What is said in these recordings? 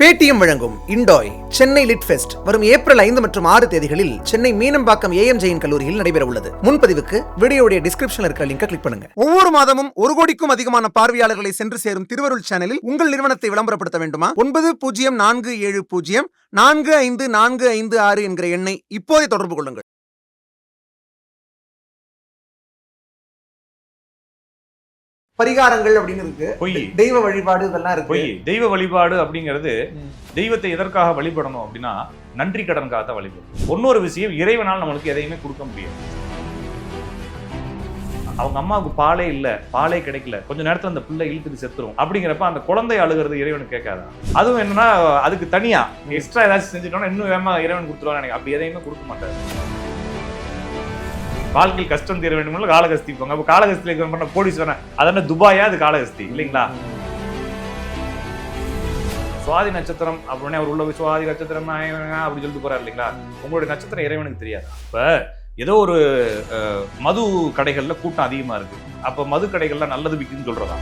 Paytm வழங்கும் இண்டோய் Chennai lit fest வரும் ஏப்ரல் ஐந்து மற்றும் ஆறு தேதிகளில் சென்னை மீனம்பாக்கம் ஏஎம் ஜெயின் கல்லூரியில் நடைபெற உள்ளது. முன்பதிவுக்கு வீடியோடைய டிஸ்கிரிப்ஷன்ல இருக்கிற லிங்கை கிளிக் பண்ணுங்க. ஒவ்வொரு மாதமும் ஒரு கோடிக்கும் அதிகமான பார்வையாளர்களை சென்று சேரும் திருவருள் சேனலில் உங்கள் நிறுவனத்தை விளம்பரப்படுத்த வேண்டுமா? ஒன்பது பூஜ்ஜியம் நான்கு ஏழு பூஜ்ஜியம் நான்கு ஐந்து நான்கு ஐந்து ஆறு என்கிற எண்ணை இப்போதே தொடர்பு கொள்ளுங்கள். பரிகாரங்கள் அப்படின்னு இருக்கு. பொய். தெய்வ வழிபாடு இதெல்லாம் இருக்கு. பொய். தெய்வ வழிபாடு அப்படிங்கிறது. தெய்வத்தை எதற்காக வழிபடணும் அப்படின்னா நன்றி கடனுக்காக தான் வழிபடும் இன்னொரு விஷயம் இறைவனால் நம்மளுக்கு எதையுமே கொடுக்க முடியாது. அவங்க அம்மாவுக்கு பாலே இல்ல பாலே கிடைக்கல. கொஞ்ச நேரத்துல அந்த பிள்ளை இழுத்துட்டு செத்துரும். அப்படிங்கிறப்ப அந்த குழந்தை அழுகிறது இறைவனுக்கு கேட்காதா? அதுவும் என்னன்னா அதுக்கு தனியா. எக்ஸ்ட்ரா ஏதாச்சும் செஞ்சுட்டோம்னா இன்னும் வேகமா இறைவன் கொடுத்துருவாங்க எனக்கு அப்படி எதையுமே கொடுக்க மாட்டாரு. வாழ்க்கையில் கஷ்டம் தீர வேண்டும் காலகஸ்தி போங்க. அப்போ காலகஸ்தியில பண்ண போலீஸ் வேணா அதான துபாயா அது காலகஸ்தி இல்லைங்களா? சுவாதி நட்சத்திரம் அப்படின்னு அவர் உள்ள சுவாதி நட்சத்திரம் அப்படின்னு அப்படி சொல்லிட்டு போறாரு இல்லைங்களா? உங்களுடைய நட்சத்திரம் இறைவனுக்கு தெரியாது. இப்ப ஏதோ ஒரு அஹ், மது கடைகள்ல கூட்டம் அதிகமா இருக்கு. அப்ப மது கடைகள்ல நல்லது விக்குன்னு சொல்றதா?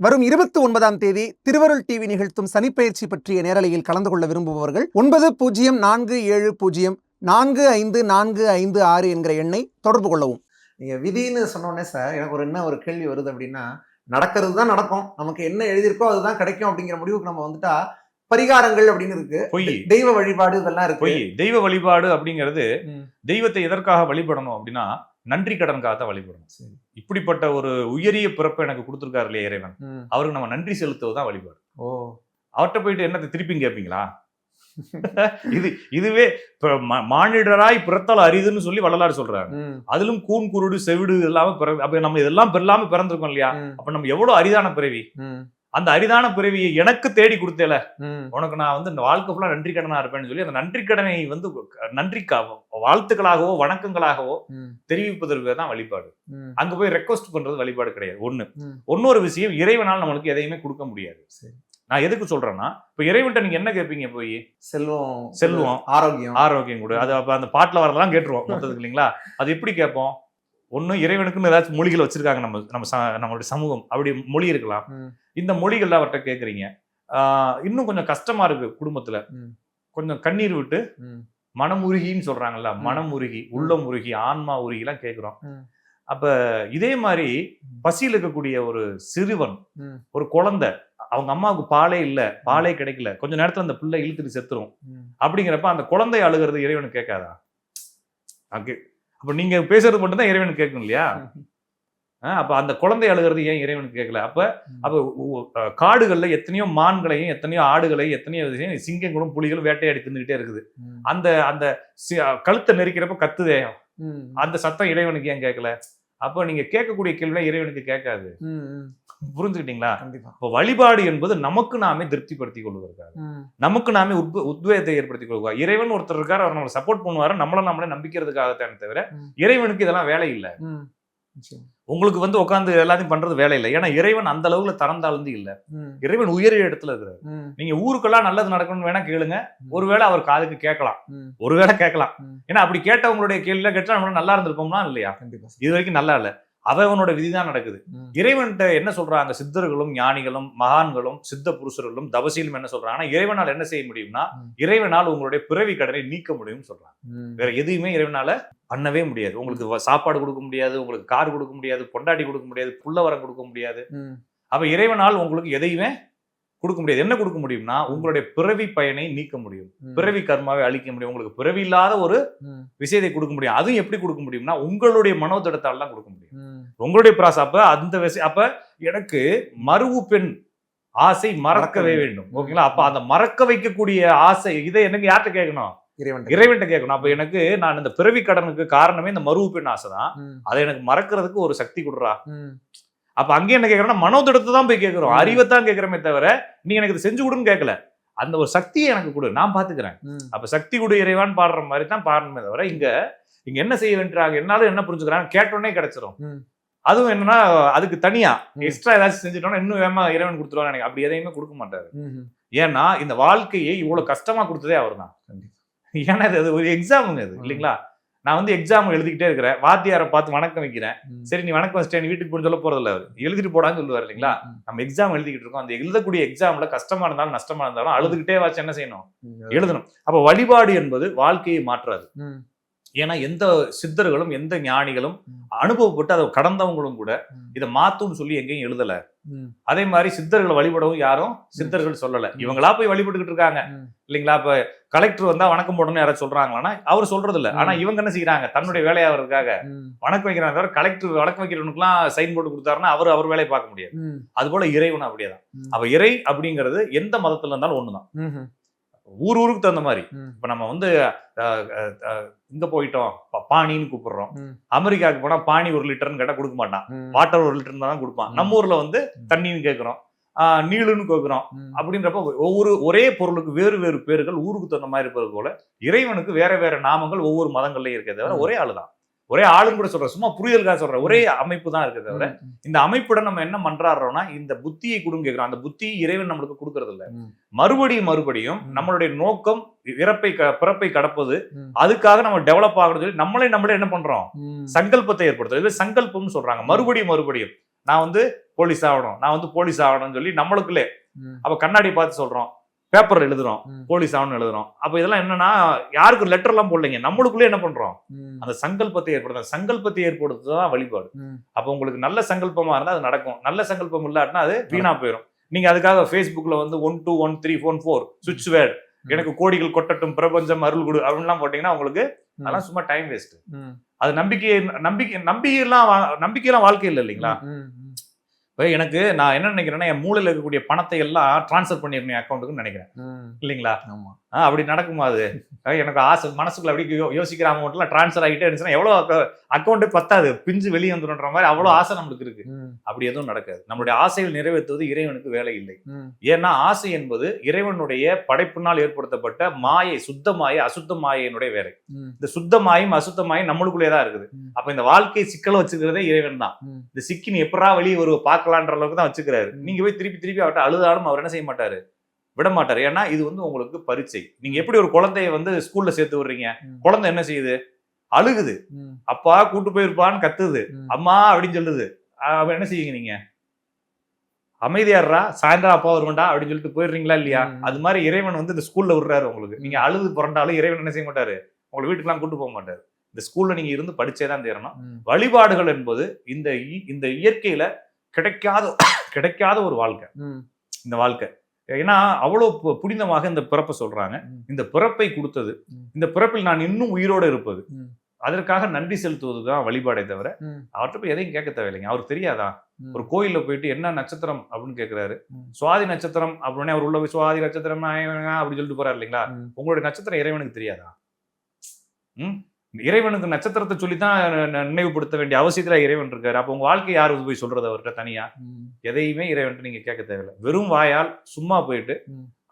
வரும் இருபத்தி ஒன்பதாம் தேதி திருவருள் டிவி நிகழ்த்தும் சனிப்பெயர்ச்சி பற்றிய நேரலையில் கலந்து கொள்ள விரும்புபவர்கள் ஒன்பது பூஜ்ஜியம் நான்கு ஏழு பூஜ்ஜியம் நான்கு ஐந்து நான்கு ஐந்து ஆறு என்கிற எண்ணை தொடர்பு கொள்ளவும். நீங்க விதின்னு சொன்னோடனே சார் எனக்கு ஒரு என்ன ஒரு கேள்வி வருது அப்படின்னா நடக்கிறது தான் நடக்கும். நமக்கு என்ன எழுதியிருக்கோ அதுதான் கிடைக்கும் அப்படிங்கிற முடிவுக்கு நம்ம வந்துட்டா பரிகாரங்கள் அப்படின்னு இருக்கு. பொய். தெய்வ வழிபாடு இதெல்லாம் இருக்கு. பொய். தெய்வ வழிபாடு அப்படிங்கிறது. தெய்வத்தை எதற்காக வழிபடணும் அப்படின்னா நன்றி கடனுக்காக தான் வழிபடணும். சரி. இப்படிப்பட்ட ஒரு உயரிய பிறப்பை எனக்கு கொடுத்துருக்காரு இல்லையா இறைவன். அவருக்கு நம்ம நன்றி செலுத்துவது தான் வழிபாடு. ஓ. அவர்கிட்ட போயிட்டு என்னத்தை திருப்பி கேட்பீங்களா இது இதுவே மானிடராய் பிறத்தல் அரிதுன்னு சொல்லி வள்ளலார் சொல்றாரு. அதிலும் கூன் குருடு செவிடு இல்லாம அப்ப நம்ம இதெல்லாம் பெறலாம பிறந்திருக்கோம் இல்லையா? அப்ப நம்ம எவ்வளவு அரிதான பிறவி? அந்த அரிதான பிறவியை எனக்கு தேடி கொடுத்தேல. உனக்கு நான் வந்து இந்த வாழ்க்கை ஃபுல்லா நன்றி கடனா இருப்பேன்னு சொல்லி அந்த நன்றி கடனை வந்து நன்றி வாழ்த்துக்களாகவோ வணக்கங்களாகவோ தெரிவிப்பதற்கு தான் வழிபாடு. அங்க போய் ரெக்வஸ்ட் பண்றது வழிபாடு கிடையாது. ஒண்ணு. ம். இன்னொரு விஷயம் இறைவனால் நம்மளுக்கு எதையுமே கொடுக்க முடியாது. நான் எதுக்கு சொல்றேன்னா இப்ப இறைவன்ட்ட நீங்க என்ன கேட்பீங்க போய்? செல்வம் செல்வம். ஆரோக்கியம். ஆரோக்கியம் கொடு. அது அப்ப அந்த பாட்டுல வரதெல்லாம் கேட்டுருவோம் மொத்தத்துக்கு இல்லைங்களா? அது எப்படி கேட்போம்? ஒண்ணு இறைவனுக்குன்னு ஏதாச்சும் மொழிகள் வச்சிருக்காங்க நம்ம நம்ம நம்மளுடைய சமூகம். அப்படி மொழி இருக்கலாம். இந்த மொழிகள் அவர்கிட்ட கேக்குறீங்க. இன்னும் கொஞ்சம் கஷ்டமா இருக்கு குடும்பத்துல. கொஞ்சம் கண்ணீர் விட்டு ம், மனமுருகின்னு சொல்றாங்கல்ல ம். மனமுருகி உள்ளம் உருகி ஆன்மா உருகி எல்லாம் கேக்குறோம். ம். அப்ப இதே மாதிரி பசியில் இருக்கக்கூடிய ஒரு சிறுவன். ஒரு குழந்தை அவங்க அம்மாவுக்கு பாலே இல்ல பாலே கிடைக்கல கொஞ்ச நேரத்துல அந்த பிள்ளை இழுத்துட்டு செத்துரும். அப்படிங்கிறப்ப அந்த குழந்தை அழுகிறது இறைவனுக்கு கேட்காதா? அப்ப நீங்க பேசுறது மட்டும் தான் இறைவனுக்கு கேட்கும் இல்லையா? அப்ப அந்த குழந்தை அழுகிறது ஏன் இறைவனுக்கு கேட்கல? அப்ப அப்ப காடுகள்ல எத்தனையோ மான்களையும் எத்தனையோ ஆடுகளையும் எத்தனையோ சிங்கங்களும் புலிகளும் வேட்டையாடி தின்னுகிட்டே இருக்குது. அந்த அந்த கழுத்தை நெரிக்கிறப்ப கத்துதே. அந்த சத்தம் இறைவனுக்கு ஏன் கேட்கல? அப்ப நீங்க கேட்கக்கூடிய கேள்வி இறைவனுக்கு கேட்காது. புரிஞ்சுக்கிட்டீங்களா? இப்போ வழிபாடு என்பது நமக்கு நாமே திருப்திப்படுத்திக் கொள்வதற்காக. ம், நமக்கு நாமே உத்வ உத்வேகத்தை ஏற்படுத்திக் கொள்வார் இறைவன் ஒருத்தர் இருக்கார் அவர் நம்மளை சப்போர்ட் பண்ணுவாரு நம்மள நம்மளே நம்பிக்கிறதுக்காகத்தானே தவிர. இறைவனுக்கு இதெல்லாம் வேலை இல்லை. உங்களுக்கு வந்து உட்காந்து எல்லாத்தையும் பண்றது வேலை இல்லை. ஏன்னா இறைவன் அந்த அளவுல தரம் தாழ்ந்து இல்ல. இறைவன் உயரிய இடத்துல இருக்கிறார். நீங்க ஊருக்கெல்லாம் நல்லது நடக்கணும்னு வேணா கேளுங்க. ஒருவேளை அவர் காதுக்கு கேட்கலாம். ஒருவேளை கேட்கலாம். ஏன்னா அப்படி கேட்டவங்களுடைய கேள்வியில கேட்டா நம்ம நல்லா இருந்திருப்போம்னா இல்லையா. இது வரைக்கும் நல்லா இல்ல. அவனோட விதிதான் நடக்குது. இறைவன்கிட்ட என்ன சொல்றாங்க? சித்தர்களும் ஞானிகளும் மகான்களும் சித்த புருஷர்களும் தவசீலும் என்ன சொல்றாங்கன்னா இறைவனால் என்ன செய்ய முடியும்னா. இறைவனால் உங்களுடைய பிறவி கடனை நீக்க முடியும்னு சொல்றாங்க. வேற எதுவுமே இறைவனால பண்ணவே முடியாது. உங்களுக்கு சாப்பாடு கொடுக்க முடியாது உங்களுக்கு கார் கொடுக்க முடியாது பொண்டாட்டி கொடுக்க முடியாது புள்ளவரம் கொடுக்க முடியாது. அப்ப இறைவனால் உங்களுக்கு எதையுமே கொடுக்க முடியாது. என்ன கொடுக்க முடியும்னா உங்களுடைய பிறவி பயனை நீக்க முடியும். பிறவி கர்மாவை அழிக்க முடியும். உங்களுக்கு பிறவி இல்லாத ஒரு விஷயத்தை கொடுக்க முடியும். அதுவும் எப்படி கொடுக்க முடியும்னா உங்களுடைய மனோதிடத்தால் தான் கொடுக்க முடியும். உங்களுடைய பிராஸ் அப்ப அந்த விஷயம் அப்ப எனக்கு மருவு பெண் ஆசை மறக்கவே வேண்டும். ஓகேங்களா? அப்ப அந்த மறக்க வைக்கக்கூடிய ஆசை இதை எனக்கு யார்கிட்ட கேட்கணும்? இறைவன் இறைவன்கிட்ட கேட்கணும். அப்ப எனக்கு நான் இந்த பிறவி கடனுக்கு காரணமே இந்த மருவு பெண் ஆசை தான். ம், அதை எனக்கு மறக்கிறதுக்கு ஒரு சக்தி கொடுறா. அப்ப அங்கே என்ன கேட்கறோம்னா மனோதிடத்தை தான் போய் கேட்கிறோம். அறிவை தான் கேட்கிறோமே தவிர நீ எனக்கு இதை செஞ்சு கொடுன்னு கேட்கல அந்த ஒரு சக்தியை எனக்கு கொடு நான் பாத்துக்கிறேன் ம். அப்ப சக்தி கொடு இறைவான்னு பாடுற மாதிரி தான் பாடணுமே தவிர இங்க இங்க என்ன செய்ய வேண்டாங்க என்னாலும் என்ன புரிஞ்சுக்கிறாங்க கேட்டோடனே கிடைச்சிரும். அதுவும் என்னன்னா அதுக்கு தனியா. எக்ஸ்ட்ரா ஏதாச்சும் செஞ்சுட்டோம்னா இன்னும் வேகமா இறைவன் கொடுத்துருவாங்க எனக்கு அப்படி எதையுமே கொடுக்க மாட்டாரு. ஏன்னா இந்த வாழ்க்கையை இவ்வளவு கஷ்டமா கொடுத்ததே அவர் தான். ஏன்னா அது ஒரு எக்ஸாமுங்க இது இல்லைங்களா நான் வந்து எக்ஸாம் எழுதிக்கிட்டே இருக்கிறேன் வாத்தியாரை பார்த்து வணக்கம் வைக்கிறேன். சரி நீ வணக்கம் வச்சிட்டே நீ வீட்டுக்கு போன்னு சொல்ல போறதில்ல அவர் எழுதிட்டு போடான்னு சொல்லுவார் இல்லைங்களா. நம்ம எக்ஸாம் எழுதிக்கிட்டு இருக்கோம் அந்த எழுதக்கூடிய எக்ஸாம்ல கஷ்டமா இருந்தாலும் நஷ்டமா இருந்தாலும் அழுதுகிட்டே வாச்சு என்ன செய்யணும். எழுதணும் அப்ப வழிபாடு என்பது வாழ்க்கையை மாற்றாது. ஏன்னா எந்த சித்தர்களும் எந்த ஞானிகளும். அனுபவப்பட்டு அதை கடந்தவங்களும் கூட. இதை மாத்தும்னு சொல்லி எங்கேயும் எழுதல. அதே மாதிரி சித்தர்களை வழிபடவும் யாரும் சித்தர்கள் சொல்லல. இவங்களா போய் வழிபட்டுக்கிட்டு இருக்காங்க. இல்லைங்களா? இப்ப கலெக்டர் வந்தா வணக்கம் போடணும்னு யாராவது சொல்றாங்களான்னா அவர் சொல்றது இல்ல ஆனா இவங்க என்ன செய்யறாங்க தன்னுடைய வேலையாவதுக்காக ம். வணக்கம் வைக்கிறாங்க தவிர கலெக்டர் வணக்கம் வைக்கிறவனுக்குலாம் சைன் போட்டு கொடுத்தாருன்னா அவர் அவர் வேலையை பார்க்க முடியாது. அது போல இறைவன் அப்படியேதான். அப்ப இறை அப்படிங்கிறது எந்த மதத்துல இருந்தாலும் ஒண்ணுதான். ஊர் ஊருக்கு தகுந்த மாதிரி. இப்ப நம்ம வந்து இங்க போயிட்டோம் பாணின்னு கூப்பிடுறோம். அமெரிக்காவுக்கு போனா பாணி ஒரு லிட்டர்னு கேட்டா கொடுக்க மாட்டான். வாட்டர் ஒரு லிட்டர் தான் கொடுப்பான். நம்ம ஊர்ல வந்து. தண்ணின்னு கேட்கிறோம் ஆஹ், நீளுன்னு கேட்கிறோம். அப்படின்றப்ப ஒவ்வொரு ஒரே பொருளுக்கு வேறு வேறு பேர்கள் ஊருக்கு தகுந்த மாதிரி இருப்பது போல இறைவனுக்கு வேற வேற நாமங்கள் ஒவ்வொரு மதங்கள்லயும் இருக்கே தவிர ம். ஒரே ஆளுதான் ஒரே ஆளுன்னு கூட சொல்றேன் சும்மா புரிதலுக்காக சொல்றேன் ஒரே அமைப்பு தான் இருக்கே தவிர. இந்த அமைப்புடன் நம்ம என்ன மன்றாடுறோம்னா இந்த புத்தியை கொடுங்க கேட்கிறோம் அந்த புத்தி இறைவன் நம்மளுக்கு கொடுக்கறது இல்ல. மறுபடியும் மறுபடியும். நம்மளுடைய நோக்கம் இறப்பை பிறப்பை கடப்பது. அதுக்காக நம்ம டெவலப் ஆகணும்னு சொல்லி நம்மளே நம்மளே என்ன பண்றோம். சங்கல்பத்தை ஏற்படுத்துறது சங்கல்பம்னு சொல்றாங்க மறுபடியும் மறுபடியும் நான் வந்து போலீஸ் ஆகணும் நான் வந்து போலீஸ் ஆகணும்னு சொல்லி நம்மளுக்குள்ளே. அப்ப கண்ணாடி பார்த்து சொல்றோம் பேப்பர் எழுதுறோம். போலீஸ் ஆகணும்னு எழுதுறோம் அப்ப இதெல்லாம் என்னன்னா யாருக்கு லெட்டர் எல்லாம் போடலைங்க நம்மளுக்குள்ளே என்ன பண்றோம். அந்த சங்கல்பத்தை ஏற்படுத்த சங்கல்பத்தை ஏற்படுத்துதான் வழிபாடு. அப்ப உங்களுக்கு நல்ல சங்கல்பமா இருந்தா அது நடக்கும் நல்ல சங்கல்பம் இல்லாட்டினா அது வீணா போயிடும் நீங்க அதுக்காக Facebookல வந்து one two one three phone four சுவிட்ச் வேர்ட். எனக்கு கோடிகள் கொட்டட்டும் பிரபஞ்சம் அருள் கொடு அப்படின்லாம் போட்டீங்கன்னா உங்களுக்கு. அதெல்லாம் சும்மா டைம் வேஸ்ட். அது நம்பிக்கை நம்பிக்கை நம்பிக்கையெல்லாம் வா- நம்பிக்கையெல்லாம் வாழ்க்கை இல்லை இல்லைங்களா. இப்போ எனக்கு நான் என்ன நினைக்கிறேன்னா என் மூளையில் இருக்கக்கூடிய பணத்தை எல்லாம் ட்ரான்ஸ்ஃபர் பண்ணிருக்கேன் அக்கௌண்ட்டுக்குன்னு நினைக்கிறேன். இல்லைங்களா? ஆமா. ஆ, அப்படி நடக்குமா அது எனக்கு ஆசை மனசுக்குள்ள அப்படி யோசிக்கிற அமௌண்ட்லாம் ட்ரான்ஸ்ஃபர் ஆகிட்டே இருந்துச்சுன்னா எவ்வளோ அக்கௌண்ட்டே பத்தாது பிஞ்சு வெளியே வந்துடுன்ற மாதிரி அவ்வளோ ஆசை நம்மளுக்கு இருக்கு. அப்படி எதுவும் நடக்காது நம்மளுடைய ஆசைகள் நிறைவேற்றுவது இறைவனுக்கு வேலை இல்லை. ஏன்னா ஆசை என்பது இறைவனுடைய படைப்பினால் ஏற்படுத்தப்பட்ட மாயை சுத்த மாயை அசுத்த மாயையினுடைய வேலை. இந்த சுத்த மாயும் அசுத்த மாயும் நம்மளுக்குள்ளே தான் இருக்குது. அப்ப இந்த வாழ்க்கை சிக்கல வச்சுக்கிறதே இறைவன் தான். இந்த சிக்கி நீ எப்படா வெளியே ஒரு பார்க்கலான்ற அளவுக்கு தான் வச்சுக்கிறாரு. நீங்க போய் திருப்பி திருப்பி அவர்கிட்ட அழுதாலும் அவர் என்ன செய்ய மாட்டாரு விட மாட்டாரு ஏன்னா இது வந்து உங்களுக்கு பரீட்சை. நீங்க எப்படி ஒரு குழந்தைய வந்து ஸ்கூல்ல சேர்த்து விடுறீங்க. குழந்தை என்ன செய்யுது? அழுகுது. அப்பா கூட்டு போயிருப்பான்னு கத்துது. அம்மா அப்படின்னு சொல்லுது. அப்ப என்ன செய்யுங்க நீங்க? அமைதியாடுறா சாயந்தரம் அப்பா வருவண்டா அப்படின்னு சொல்லிட்டு போயிடுறீங்களா இல்லையா. அது மாதிரி இறைவன் வந்து இந்த ஸ்கூல்ல விடுறாரு உங்களுக்கு. நீங்க அழுது புரண்டாலும் இறைவன் என்ன செய்ய மாட்டாரு? உங்களை வீட்டுக்கெல்லாம் கூட்டு போக மாட்டாரு. இந்த ஸ்கூல்ல நீங்க இருந்து படிச்சே தான் தேரணும். வழிபாடுகள் என்பது இந்த இந்த இயற்கையில கிடைக்காத கிடைக்காத ஒரு வாழ்க்கை. இந்த வாழ்க்கை. ஏன்னா அவ்வளவு பு- புனிதமாக இந்த பிறப்பை சொல்றாங்க. இந்த பிறப்பை கொடுத்தது. இந்த பிறப்பில் நான் இன்னும் உயிரோட இருப்பது. அதற்காக நன்றி செலுத்துவது தான் வழிபாடே தவிர. அவர்கிட்ட போய் எதையும் கேட்க தேவையில்லைங்க அவருக்கு தெரியாதா. ஒரு கோயில்ல போயிட்டு என்ன நட்சத்திரம் அப்படின்னு கேட்கிறாரு. சுவாதி நட்சத்திரம் அப்படின்னு அவர் உள்ள போய் சுவாதி நட்சத்திரம் அப்படின்னு சொல்லிட்டு போறாரு இல்லைங்களா. உங்களுடைய நட்சத்திரம் இறைவனுக்கு தெரியாதா இறைவனுக்கு நட்சத்திரத்தை சொல்லித்தான் நினைவுபடுத்த வேண்டிய அவசியத்துல இறைவன் இருக்காரு அப்ப உங்க வாழ்க்கை யாரு போய் சொல்றது அவர்கிட்ட தனியா. எதையுமே இறைவன்ட்டு நீங்க கேட்க தேவையில்லை வெறும் வாயால் சும்மா போயிட்டு.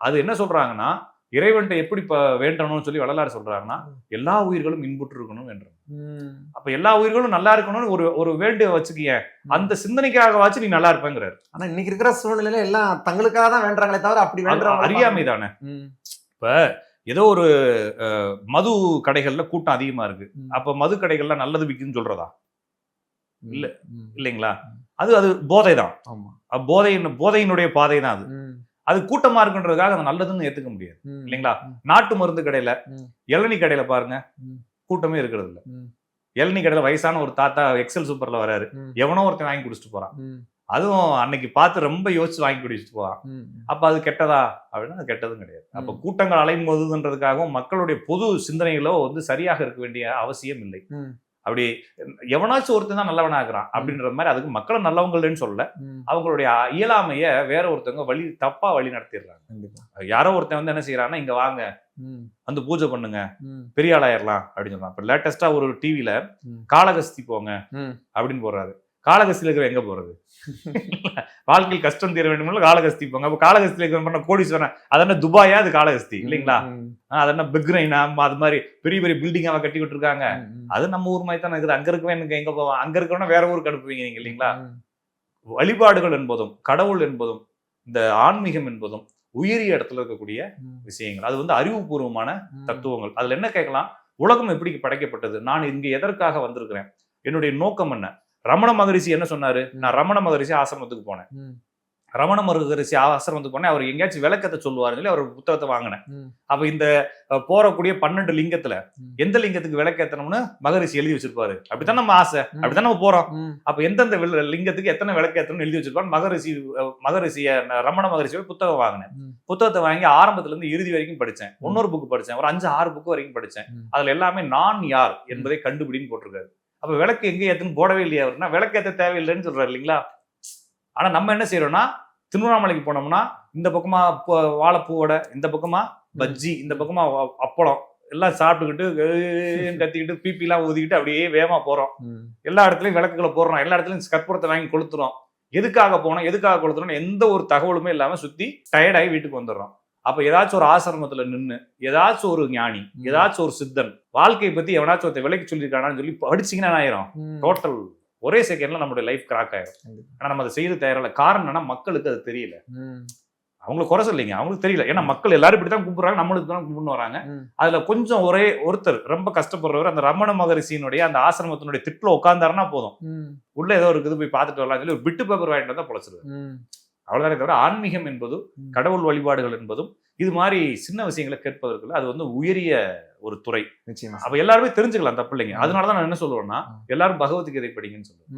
அது என்ன சொல்றாங்கன்னா இறைவன்ட்ட எப்படி வேண்டணும்னு சொல்லி வள்ளலார் சொல்றாங்கன்னா. எல்லா உயிர்களும் இன்புற்று இருக்கணும் ம். அப்ப எல்லா உயிர்களும் நல்லா இருக்கணும்னு ஒரு ஒரு வேண்டிய வச்சுக்கிய அந்த சிந்தனைக்காகவாச்சும் நீ நல்லா இருப்பேங்கிறாரு ஆனா இன்னைக்கு இருக்கிற சூழ்நிலையில எல்லாம் தங்களுக்காக தான் வேண்டாங்களே தவிர அப்படி வேண்டாம் அறியாமை தானே ம். ஏதோ ஒரு மது கடைகள்ல கூட்டம் அதிகமா இருக்கு. அப்ப மது கடைகள்ல நல்லது விக்குன்னு சொல்றதா இல்ல. இல்லைங்களா அது அது போதை தான் போதையின் போதையினுடைய பாதை தான் அது. அது கூட்டமா இருக்குன்றதுக்காக அது நல்லதுன்னு ஏத்துக்க முடியாது. இல்லைங்களா. நாட்டு மருந்து கடையில. இளநீ கடையில பாருங்க. கூட்டமே இருக்கிறது இல்ல. இளநீ கடையில வயசான ஒரு தாத்தா எக்ஸல் சூப்பர்ல வராரு. எவனோ ஒருத்தன் வாங்கி குடிச்சிட்டு போறான். அதுவும் அன்னைக்கு பார்த்து ரொம்ப யோசிச்சு வாங்கி குடிச்சிட்டு போறான் ம். அப்ப அது கெட்டதா அப்படின்னா அது கெட்டதும் கிடையாது அப்ப. கூட்டங்கள் அலையும் போதுன்றதுக்காகவும் மக்களுடைய பொது சிந்தனைகளோ வந்து சரியாக இருக்க வேண்டிய அவசியம் இல்லை. அப்படி எவனாச்சும் ஒருத்தன் தான் நல்லவனா இருக்கிறான் அப்படின்ற மாதிரி அதுக்கு மக்களும் நல்லவங்கள்னு சொல்ல ம். அவங்களுடைய இயலாமைய வேற ஒருத்தவங்க வழி தப்பா வழி நடத்திடுறாங்க யாரோ ஒருத்தன் வந்து என்ன செய்யறான்னா இங்க வாங்க. வந்து பூஜை பண்ணுங்க. பெரிய ஆளாயிரலாம் அப்படின்னு சொல்றான் இப்ப லேட்டஸ்டா ஒரு டிவில ம். காளகஸ்தி போங்க. அப்படின்னு போடுறாரு காளகஸ்தியில இருக்கிற எங்க போறது? வாழ்க்கையில் கஷ்டம் தீர வேண்டும் காளகஸ்தி போங்க. அப்ப காளகஸ்தியில இருக்கிற பண்ண கோடீஸ்வரன் அதென்ன துபாயா? அது காளகஸ்தி இல்லைங்களா? அதென்ன பிக்ரைனா? அது மாதிரி பெரிய பெரிய பில்டிங்காக கட்டி விட்டுருக்காங்க. அது நம்ம ஊர் மாதிரி தானே இருக்குது. அங்க இருக்கவே எனக்கு எங்க போவான்? அங்க இருக்கவனா வேற ஊருக்கு அனுப்புவீங்க நீங்க இல்லைங்களா. வழிபாடுகள் என்பதும் கடவுள் என்பதும் இந்த ஆன்மீகம் என்பதும் உயரிய இடத்துல இருக்கக்கூடிய. விஷயங்கள். அது வந்து அறிவுபூர்வமான. தத்துவங்கள். அதுல என்ன கேட்கலாம்? உலகம் எப்படி படைக்கப்பட்டது? நான் இங்க எதற்காக வந்திருக்கிறேன்? என்னுடைய நோக்கம் என்ன? ரமண மகரிஷி என்ன சொன்னாரு? நான் ரமண மகரிஷி ஆசிரமத்துக்கு போனேன். ரமண மகரிஷி ஆசிரமத்துக்கு போனேன். அவர் எங்கேயாச்சும் விளக்கத்தை சொல்லுவாருன்னு சொல்லி அவர் புத்தகத்தை வாங்கினேன். அப்ப இந்த போறக்கூடிய பன்னெண்டு லிங்கத்துல. எந்த லிங்கத்துக்கு விளக்கேத்தணும்னு மகரிஷி எழுதி வச்சிருப்பாரு. அப்படித்தான் நம்ம ஆசை. அப்படித்தான் நம்ம போறோம். அப்ப எந்தெந்த லிங்கத்துக்கு எத்தனை விளக்கேத்தணும்னு எழுதி வச்சிருப்பாரு மகரிஷி மகரிஷிய ரமண மகரிஷியோட புத்தகம் வாங்கினேன். புத்தகத்தை வாங்கி ஆரம்பத்துல இருந்து இறுதி வரைக்கும் படிச்சேன். இன்னொரு புக் படிச்சேன். ஒரு அஞ்சு ஆறு புக் வரைக்கும் படிச்சேன். அதுல எல்லாமே நான் யார் என்பதை கண்டுபிடின்னு போட்டிருக்காரு. அப்ப விளக்கு எங்க ஏத்துன்னு போடவே இல்லையா அவருன்னா விளக்கேத்த தேவையில்லைன்னு சொல்றாரு இல்லைங்களா? ஆனா நம்ம என்ன செய்யறோம்னா திருவண்ணாமலைக்கு போனோம்னா இந்த பக்கமா ப- வாழைப்பூவோட இந்த பக்கமா பஜ்ஜி இந்த பக்கமா அப்பளம் எல்லாம் சாப்பிட்டுக்கிட்டு கத்திக்கிட்டு பிபி எல்லாம் ஊதிக்கிட்டு அப்படியே வேகமா போறோம். எல்லா இடத்துலயும் விளக்குகளை போடுறோம். எல்லா இடத்துலயும் கற்பூரத்தை வாங்கி கொளுத்துறோம். எதுக்காக போனோம் எதுக்காக கொளுத்துறோம் எந்த ஒரு தகவலுமே இல்லாம சுத்தி டயர்டாகி வீட்டுக்கு வந்துடுறோம். அப்ப ஏதாச்சும் ஒரு ஆசிரமத்துல நின்னு ஏதாச்சும் ஒரு ஞானி ஏதாச்சும் ஒரு சித்தன் வாழ்க்கையை பத்தி எவனாச்சும் ஒருத்தன் விலைக்கு சொல்லியிருக்கானான்னு சொல்லி படிச்சீங்கன்னா என்ன ஆயிரும். டோட்டல் ஒரே செகண்ட்ல நம்மளுடைய லைஃப் கிராக் ஆயிரும். கண்டிப்பா. ஆனா நம்ம அதை செய்து தயாரில்ல. காரணம் என்னன்னா மக்களுக்கு அது தெரியல. அவங்களுக்கு குறை சொல்லிங்க. அவங்களுக்கு தெரியல. ஏன்னா மக்கள் எல்லாரும் இப்படி தான் கும்பிடுறாங்க நம்மளுக்கு தான் கும்பிட்டு வராங்க. அதுல கொஞ்சம் ஒரே ஒருத்தர் ரொம்ப கஷ்டப்படுறவர் அந்த ரமண மகரிஷியினுடைய அந்த ஆசிரமத்தினுடைய திட்டுல உட்கார்ந்தாருன்னா போதும். உள்ள ஏதோ இருக்குது போய் பார்த்துட்டு வரலாம் சொல்லி ஒரு பிட்டு பேப்பர் வாங்கிட்டு வந்தா பொழைச்சிருவாரு ம். அவ்வளவுதானே தவிர ஆன்மீகம் என்பதும். கடவுள் வழிபாடுகள் என்பதும் இது மாதிரி சின்ன விஷயங்களை கேட்பதற்குள்ள அது வந்து உயரிய ஒரு துறை நிச்சயமா அப்ப எல்லாருமே தெரிஞ்சுக்கலாம் தப்பு இல்லைங்க ம். அதனாலதான் நான் என்ன சொல்லுவேன்னா. எல்லாரும் பகவத்கீதை படிங்கன்னு சொல்லுவேன்.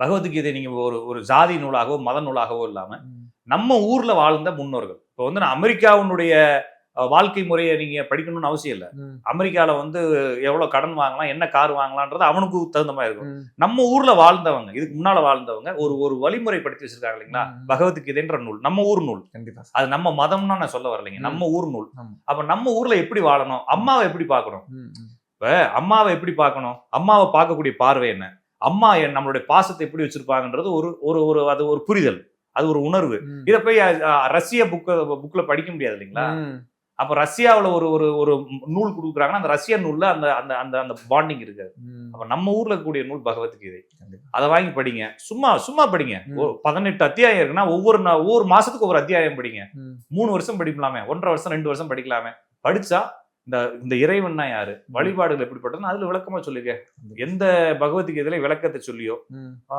பகவத்கீதை நீங்க ஒரு ஒரு ஜாதி நூலாகவோ மத நூலாகவோ இல்லாம. நம்ம ஊர்ல வாழ்ந்த முன்னோர்கள் இப்போ வந்து நான் அமெரிக்காவுடைய அஹ், வாழ்க்கை முறையை நீங்க படிக்கணும்னு அவசியம் இல்லை ம். அமெரிக்கால வந்து எவ்வளவு கடன் வாங்கலாம் என்ன கார் வாங்கலாம்ன்றது அவனுக்கு தகுந்த மாதிரி இருக்கும். நம்ம ஊர்ல வாழ்ந்தவங்க இதுக்கு முன்னால வாழ்ந்தவங்க ஒரு ஒரு வழிமுறை படுத்தி வச்சிருக்காங்க இல்லைங்களா. பகவத்கீதைன்ற நூல் நம்ம ஊர் நூல் கண்டிப்பா அது நம்ம மதம்னா நான் சொல்ல வரலைங்க. நம்ம ஊர் நூல். அப்ப நம்ம ஊர்ல எப்படி வாழணும் அம்மாவை எப்படி பார்க்கணும். இப்ப அம்மாவை எப்படி பார்க்கணும் அம்மாவை பார்க்கக்கூடிய பார்வை என்ன அம்மா என் நம்மளுடைய பாசத்தை எப்படி வச்சிருப்பாங்கன்றது ஒரு ஒரு ஒரு அது ஒரு புரிதல் அது ஒரு உணர்வு. இதை போய் ரஷ்ய புக்க புக்ல படிக்க முடியாது இல்லைங்களா. அப்ப ரஷ்யாவுல ஒரு ஒரு ஒரு நூல் கொடுக்குறாங்கன்னா அந்த ரஷ்ய நூல்ல அந்த அந்த அந்த அந்த பாண்டிங் இருக்கு ம். அப்ப நம்ம ஊர்ல இருக்கக்கூடிய நூல் பகவத்கீதை. அதை வாங்கி படிங்க. சும்மா சும்மா படிங்க. பதினெட்டு அத்தியாயம் இருக்குன்னா ஒவ்வொரு ஒவ்வொரு மாசத்துக்கு ஒவ்வொரு அத்தியாயம் படிங்க. மூணு வருஷம் படிக்கலாமே ஒன்றரை வருஷம் ரெண்டு வருஷம் படிக்கலாமே. படிச்சா இந்த இந்த இறைவன்னா யாரு? வழிபாடுகள் எப்படிப்பட்டதுன்னு அதுல விளக்கமா சொல்லுங்க எந்த பகவத்கீதையில விளக்கத்தை சொல்லியோ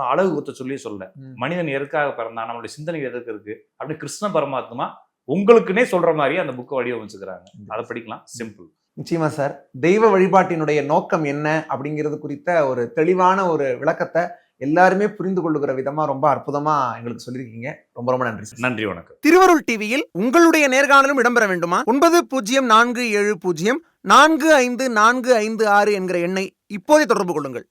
அழகு குத்த சொல்லியோ சொல்ல. மனிதன் எதற்காக பிறந்தான்? நம்மளுடைய சிந்தனை எதற்கு இருக்கு? அப்படி கிருஷ்ண பரமாத்மா உங்களுக்குன்னே சொல்ற மாதிரி அந்த புக்கை வடிவமைச்சுக்கிறாங்க. அதை படிக்கலாம். சிம்பிள் நிச்சயமா சார் தெய்வ வழிபாட்டினுடைய நோக்கம் என்ன அப்படிங்கிறது குறித்த ஒரு தெளிவான ஒரு விளக்கத்தை எல்லாருமே புரிந்து கொள்ளுகிற விதமா ரொம்ப அற்புதமா எங்களுக்கு சொல்லியிருக்கீங்க. ரொம்ப ரொம்ப நன்றி சார் நன்றி வணக்கம். திருவருள் டிவியில் உங்களுடைய நேர்காணலும் இடம்பெற வேண்டுமா? ஒன்பது பூஜ்ஜியம் நான்கு ஏழு பூஜ்ஜியம் நான்கு ஐந்து நான்கு ஐந்து ஆறு என்கிற எண்ணை இப்போதே தொடர்பு கொள்ளுங்கள்.